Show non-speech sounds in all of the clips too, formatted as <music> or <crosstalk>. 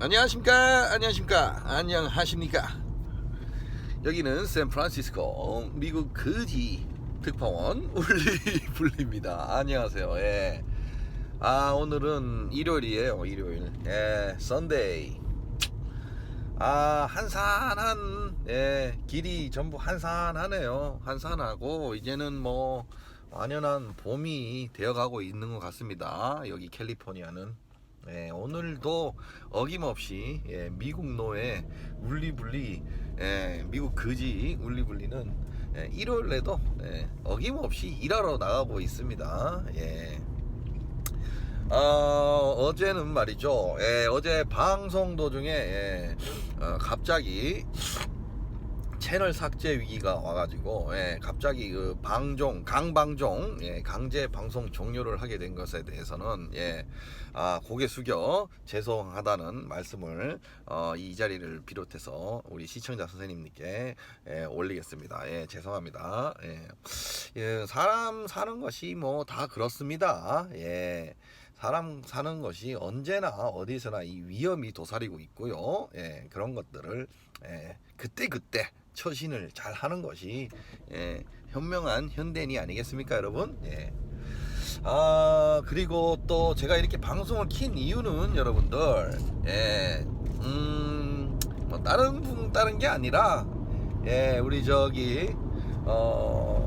안녕하십니까? 안녕하십니까? 안녕하십니까? 여기는 샌프란시스코 미국 거지 특파원 <laughs> 울리블리입니다. 안녕하세요. 예. 아 오늘은 일요일이에요. 일요일. 예, 썬데이. 아 한산한 예 길이 전부 한산하네요. 한산하고 이제는 뭐 완연한 봄이 되어가고 있는 것 같습니다. 여기 캘리포니아는 예, 오늘도 어김없이 예, 미국 노예 울리블리 예, 미국 거지 울리블리는 예, 일요일에도 예, 어김없이 일하러 나가고 있습니다. 예. 어, 어제는 말이죠. 예, 어제 방송 도중에 예, 어, 갑자기 채널 삭제 위기가 와가지고 예, 갑자기 그 방종 강방종 예, 강제 방송 종료를 하게 된 것에 대해서는 예, 아, 고개 숙여 죄송하다는 말씀을 어, 이 자리를 비롯해서 우리 시청자 선생님께 예, 올리겠습니다. 예, 죄송합니다. 예, 예, 사람 사는 것이 뭐 다 그렇습니다. 예. 사람 사는 것이 언제나 어디서나 이 위험이 도사리고 있고요. 예, 그런 것들을 예, 그때 그때 처신을 잘 하는 것이 예, 현명한 현대인이 아니겠습니까, 여러분? 예. 아 그리고 또 제가 이렇게 방송을 킨 이유는 여러분들 예, 음, 뭐 다른 분 다른 게 아니라 예, 우리 저기 어.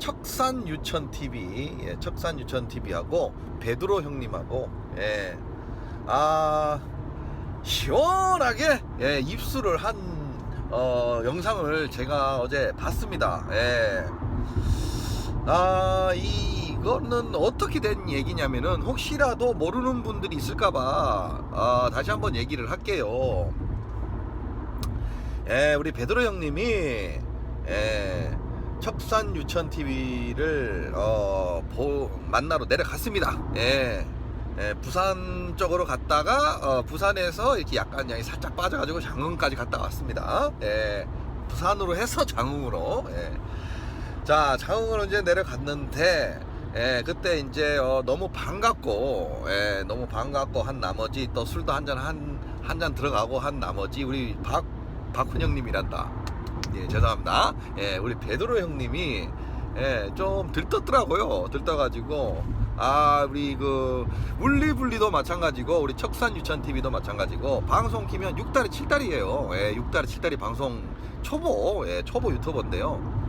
척산 유천 TV, 예, 척산 유천 TV하고 베드로 형님하고 예, 아 시원하게 예, 입수를 한 어, 영상을 제가 어제 봤습니다. 예. 아 이거는 어떻게 된 얘기냐면은 혹시라도 모르는 분들이 있을까봐 아, 다시 한번 얘기를 할게요. 예, 우리 베드로 형님이 예. 척산 유천 TV를 어, 보, 만나러 내려갔습니다. 예. 예, 부산 쪽으로 갔다가 어, 부산에서 이렇게 약간 양이 살짝 빠져가지고 장흥까지 갔다 왔습니다. 예. 부산으로 해서 장흥으로. 예. 자, 장흥으로 이제 내려갔는데 예, 그때 이제 어, 너무 반갑고 예, 너무 반갑고 한 나머지 또 술도 한 잔 한 한 잔 들어가고 한 나머지 우리 박 박훈영님이란다. 예, 죄송합니다. 예, 우리 베드로 형님이 예, 좀 들떴더라고요. 들떠가지고 아 우리 그 울리불리도 마찬가지고 우리 척산 유천 TV도 마찬가지고 방송 키면 6달이 7달이에요. 예, 6달이 7달이 방송 초보 예, 초보 유튜버인데요.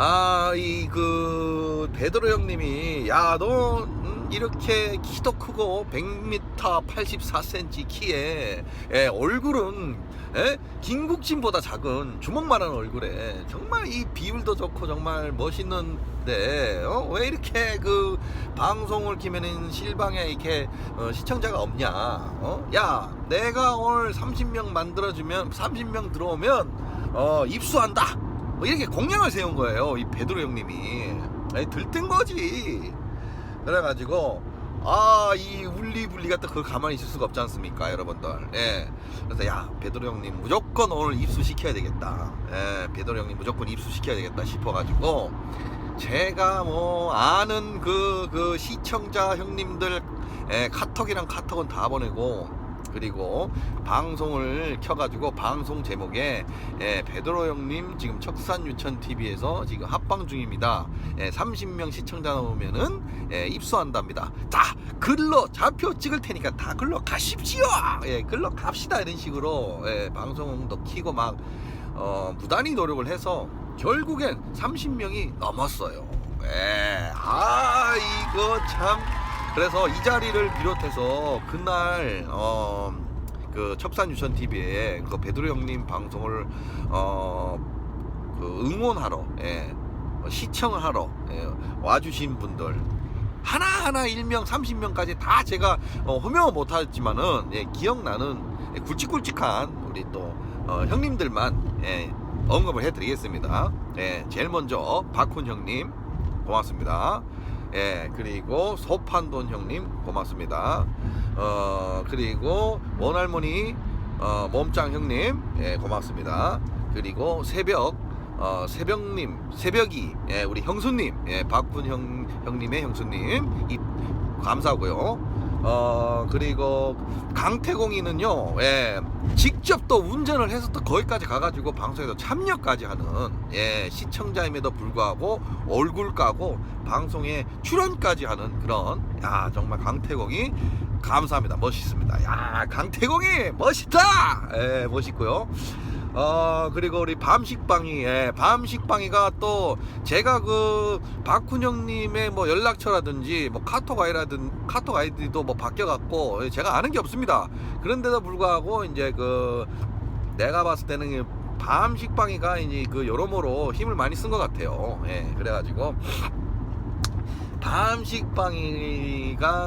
아, 이, 그, 베드로 형님이, 야, 너, 음, 이렇게 키도 크고, 100m 84cm 키에, 예, 얼굴은, 예, 김국진보다 작은 주먹만한 얼굴에, 정말 이 비율도 좋고, 정말 멋있는데, 어, 왜 이렇게 그, 방송을 키면은 실방에 이렇게, 어, 시청자가 없냐, 어? 야, 내가 오늘 30명 만들어주면, 30명 들어오면, 어, 입수한다! 뭐 이렇게 공약을 세운 거예요. 이 베드로 형님이. 아니, 들뜬 거지. 그래가지고, 아, 이 울리불리가 또 그걸 가만히 있을 수가 없지 않습니까, 여러분들. 예. 그래서, 야, 베드로 형님 무조건 오늘 입수시켜야 되겠다. 예, 베드로 형님 무조건 입수시켜야 되겠다 싶어가지고, 제가 뭐, 아는 그, 그 시청자 형님들, 예, 카톡이랑 카톡은 다 보내고, 그리고 방송을 켜가지고 방송 제목에 예, 베드로 형님 지금 척산 유천 TV에서 지금 합방 중입니다. 예, 30명 시청자 나오면은 예, 입수한답니다. 자, 글로 좌표 찍을 테니까 다 글로 가십시오. 예, 글로 갑시다 이런 식으로 예, 방송도 키고 막 어, 무단히 노력을 해서 결국엔 30명이 넘었어요. 예, 아 이거 참. 그래서 이 자리를 비롯해서 그날 어, 그 척산 유천 TV에 그 베드로 형님 방송을 어, 그 응원하러 예, 시청하러 예, 와주신 분들 하나 하나 일명 30명까지 다 제가 어, 호명을 못하지만은 예, 기억나는 예, 굵직굵직한 우리 또 어, 형님들만 예, 언급을 해드리겠습니다. 예, 제일 먼저 박훈 형님 고맙습니다. 예, 그리고 소판돈 형님 고맙습니다. 어, 그리고 원할머니 어, 몸짱 형님 예, 고맙습니다. 그리고 새벽 어, 새벽님, 새벽이, 예, 우리 형수님, 예, 박군 형, 형님의 형수님, 이, 감사하고요. 어, 그리고 강태공이는요, 예, 직접 또 운전을 해서 또 거기까지 가가지고 방송에도 참여까지 하는, 예, 시청자임에도 불구하고 얼굴 까고 방송에 출연까지 하는 그런, 야, 정말 강태공이 감사합니다. 멋있습니다. 야, 강태공이 멋있다! 예, 멋있고요. 어 그리고 우리 밤식빵이 예, 밤식빵이가 또 제가 그 박훈영님의 뭐 연락처라든지 뭐 카톡 아이라든 카톡 아이디도 뭐 바뀌어갖고 예, 제가 아는 게 없습니다. 그런데도 불구하고 이제 그 내가 봤을 때는 이 밤식빵이가 이제 그 여러모로 힘을 많이 쓴 것 같아요. 예, 그래가지고 밤식빵이가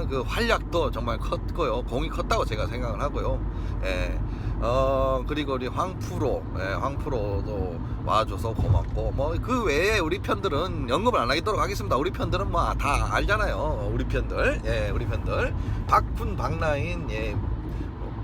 그 활약도 정말 컸고요. 공이 컸다고 제가 생각을 하고요. 예. 어 그리고 우리 황프로 예, 황프로도 와줘서 고맙고 뭐 그 외에 우리 편들은 언급을 안 하겠도록 하겠습니다. 우리 편들은 뭐 다 알잖아요. 우리 편들. 예 우리 편들. 박군 박라인 예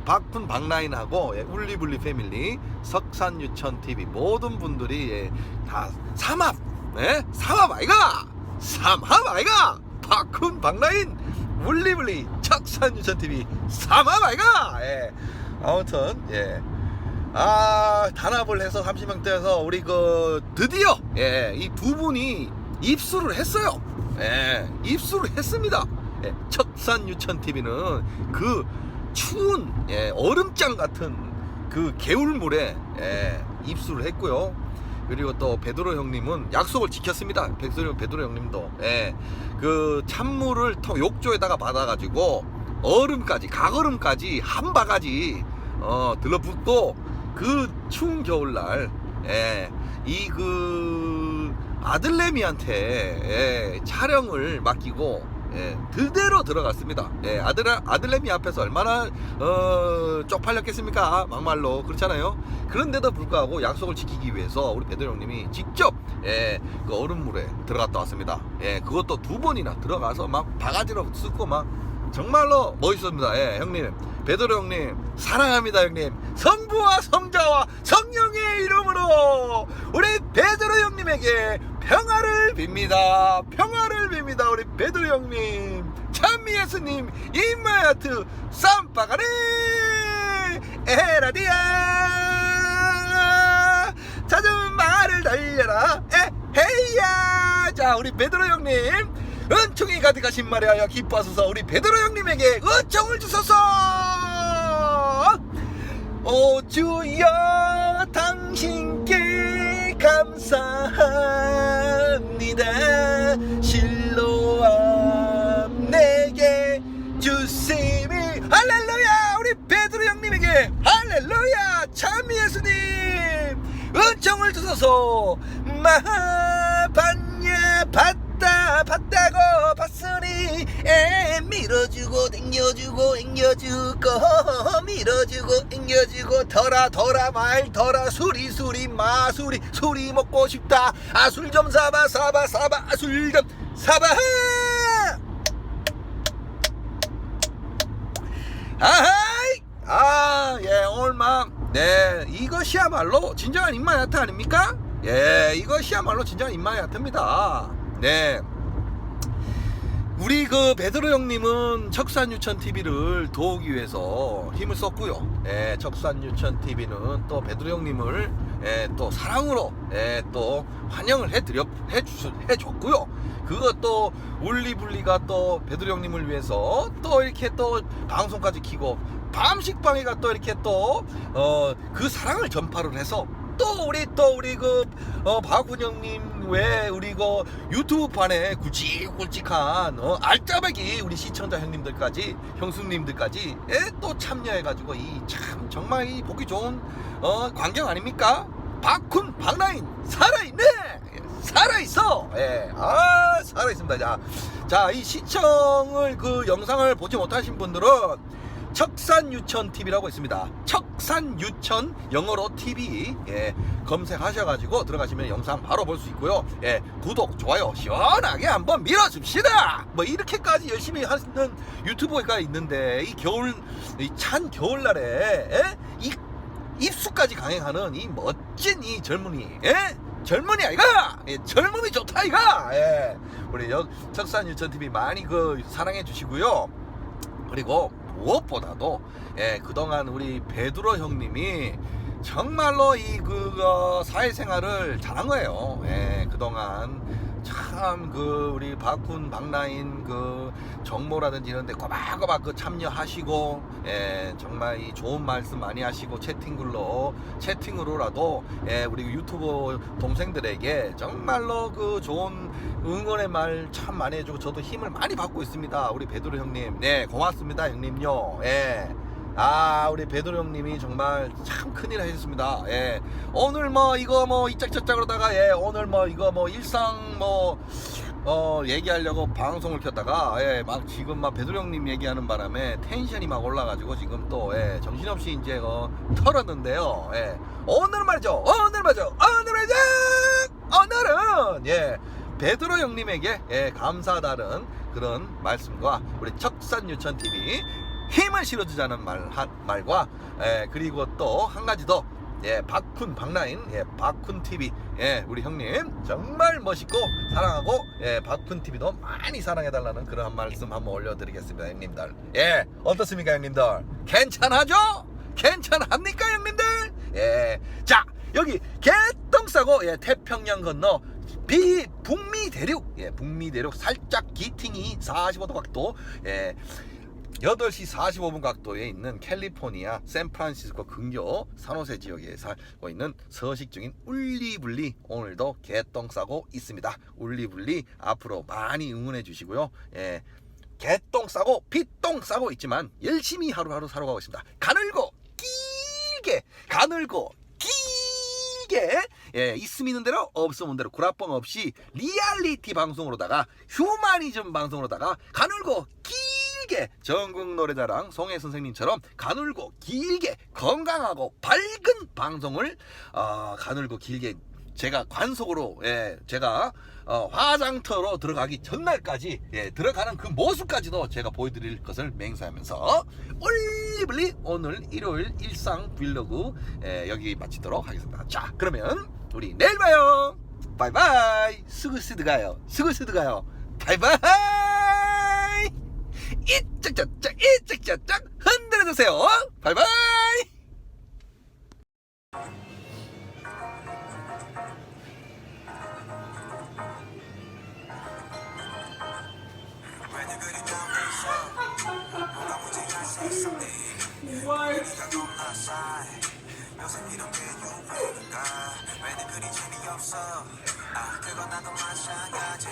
박군 박라인하고 예, 울리블리 패밀리 석산유천 TV 모든 분들이 예, 다 삼합 예 삼합 아이가! 삼합 아이가! 박군 박라인 울리블리 석산유천 TV 삼합 아이가! 예. 아무튼 예. 아 단합을 해서 30명대에서 우리 그 드디어 예, 이 두 분이 입수를 했어요. 예, 입수를 했습니다. 예, 척산 유천 TV는 그 추운 예, 얼음장 같은 그 개울물에 예, 입수를 했고요. 그리고 또 베드로 형님은 약속을 지켰습니다. 베드로, 베드로 형님도 예, 그 찬물을 통 욕조에다가 받아가지고 얼음까지 각얼음까지 한 바가지 어 들러붙고 그 추운 겨울날 예, 이그 아들내미한테 예, 촬영을 맡기고 예, 그대로 들어갔습니다. 예, 아들 아들내미 앞에서 얼마나 어, 쪽팔렸겠습니까? 막말로 그렇잖아요. 그런데도 불구하고 약속을 지키기 위해서 우리 베드로 형님이 직접 예, 그 얼음물에 들어갔다 왔습니다. 예, 그것도 두 번이나 들어가서 막 바가지로 쓰고 막 정말로 멋있습니다. 예, 형님. 베드로 형님, 사랑합니다, 형님. 성부와 성자와 성령의 이름으로 우리 베드로 형님에게 평화를 빕니다. 평화를 빕니다. 우리 베드로 형님. 찬미 예수님, 임마야트, 쌈바가리, 에라디아. 잦은 말을 달려라, 에헤이야. 자, 우리 베드로 형님. 은총이 가득하신 말에 하여 기뻐하소서. 우리 베드로 형님에게 은총을 주소서. 오 주여 당신께 감사합니다. 실로암 내게 주심이. 할렐루야! 우리 베드로 형님에게 할렐루야! 참 예수님! 은총을 주소서. 마반 더라 더라 말 더라 수리 수리 마수리 수리 먹고 싶다. 아 술 좀 사봐 사봐 사봐 아 술 좀 사봐. 아하이! 아예 오늘 막네 이것이야말로 진정한 인마이 아트 아닙니까? 예 이것이야말로 진정한 인마이 아트입니다. 네 우리 그 베드로 형님은 척산유천 TV를 도우기 위해서 힘을 썼고요. 예, 척산유천 TV는 또 베드로 형님을 예, 또 사랑으로 예, 또 환영을 해드려 해줬고요. 그것도 울리블리가 또 베드로 형님을 위해서 또 이렇게 또 방송까지 키고 밤식방이가 또 이렇게 또어그 사랑을 전파를 해서 또 우리 또 우리 그 어, 박훈 형님 외 우리 그 유튜브 판에 굵직굵직한 어, 알짜배기 우리 시청자 형님들까지 형수님들까지 예, 또 참여해가지고 이 참 정말 이 보기 좋은 어, 광경 아닙니까? 박훈 박라인 살아있네! 살아있어! 예, 아 살아있습니다. 자, 자, 이 시청을 그 영상을 보지 못하신 분들은 척산유천 TV라고 있습니다. 척산유천 영어로 TV 예, 검색하셔가지고 들어가시면 영상 바로 볼 수 있고요. 예, 구독, 좋아요 시원하게 한번 밀어줍시다. 뭐 이렇게까지 열심히 하는 유튜버가 있는데 이 겨울 이 찬 겨울날에 예? 이 입수까지 강행하는 이 멋진 이 젊은이 예? 젊은이 아이가 예, 젊음이 좋다 아이가 예. 우리 여, 척산 유천 TV 많이 그 사랑해 주시고요 그리고 무엇보다도 예, 그동안 우리 베드로 형님이 정말로 이그 어, 사회생활을 잘한 거예요. 예, 그동안 참 그 우리 박훈 박라인 그 정모라든지 이런데 꼬박꼬박 그 참여하시고 예, 정말 이 좋은 말씀 많이 하시고 채팅글로 채팅으로라도 예, 우리 유튜브 동생들에게 정말로 그 좋은 응원의 말 참 많이 해주고 저도 힘을 많이 받고 있습니다. 우리 베드로 형님, 네 고맙습니다 형님요. 예. 아 우리 베드로 형님이 정말 참 큰일 하셨습니다. 예. 오늘 뭐 이거 뭐 이짝저짝으로다가 예 오늘 뭐 이거 뭐 일상 뭐 어 얘기하려고 방송을 켰다가 예 막 지금 막 형님 얘기하는 바람에 텐션이 막 올라가지고 지금 또 예 정신없이 이제 어 털었는데요. 예. 오늘 말이죠. 오늘 말이죠. 오늘 말이죠. 오늘은 예 베드로 형님에게 예 감사하다는 그런 말씀과 우리 척산 유천 TV 힘을 실어주자는 말, 한, 말과 예, 그리고 또 한 가지 더. 예, 박훈 박라인. 예, 박훈 TV 예, 우리 형님. 정말 멋있고 사랑하고 예, 박훈 TV도 많이 사랑해 달라는 그런 말씀 한번 올려드리겠습니다 형님들. 예 어떻습니까 형님들? 괜찮아죠 괜찮합니까 형님들? 예 자 여기 개똥 싸고 예, 태평양 건너 비 북미 대륙. 예, 북미 대륙 살짝 기팅이 45도 각도. 예 8시 45분 각도에 있는 캘리포니아 샌프란시스코 근교 산호세 지역에 살고 있는 서식 중인 울리블리 오늘도 개똥 싸고 있습니다. 울리블리 앞으로 많이 응원해 주시고요. 예. 개똥 싸고 피똥 싸고 있지만 열심히 하루하루 살아가고 있습니다. 가늘고 길게 가늘고 길게 예, 있는 대로 없으면 대로 구라뻥 없이 리얼리티 방송으로다가 휴머니즘 방송으로다가 가늘고 길게 전국 노래자랑 송혜 선생님처럼 가늘고 길게 건강하고 밝은 방송을 어, 가늘고 길게 제가 관속으로 예, 제가 어, 화장터로 들어가기 전날까지 예, 들어가는 그 모습까지도 제가 보여드릴 것을 맹세하면서 올리블리 오늘 일요일 일상 브이로그 예, 여기 마치도록 하겠습니다. 자 그러면 우리 내일 봐요. 바이바이. 스그스드 가요. 스그스드 가요. 바이바이. 이짝짝짝 이짝짝짝. 바이바이. 네가 겁나 싸해 요새 이렇게 유행인가 왜들 그리 재미없어 아 그건 나도 마찬가지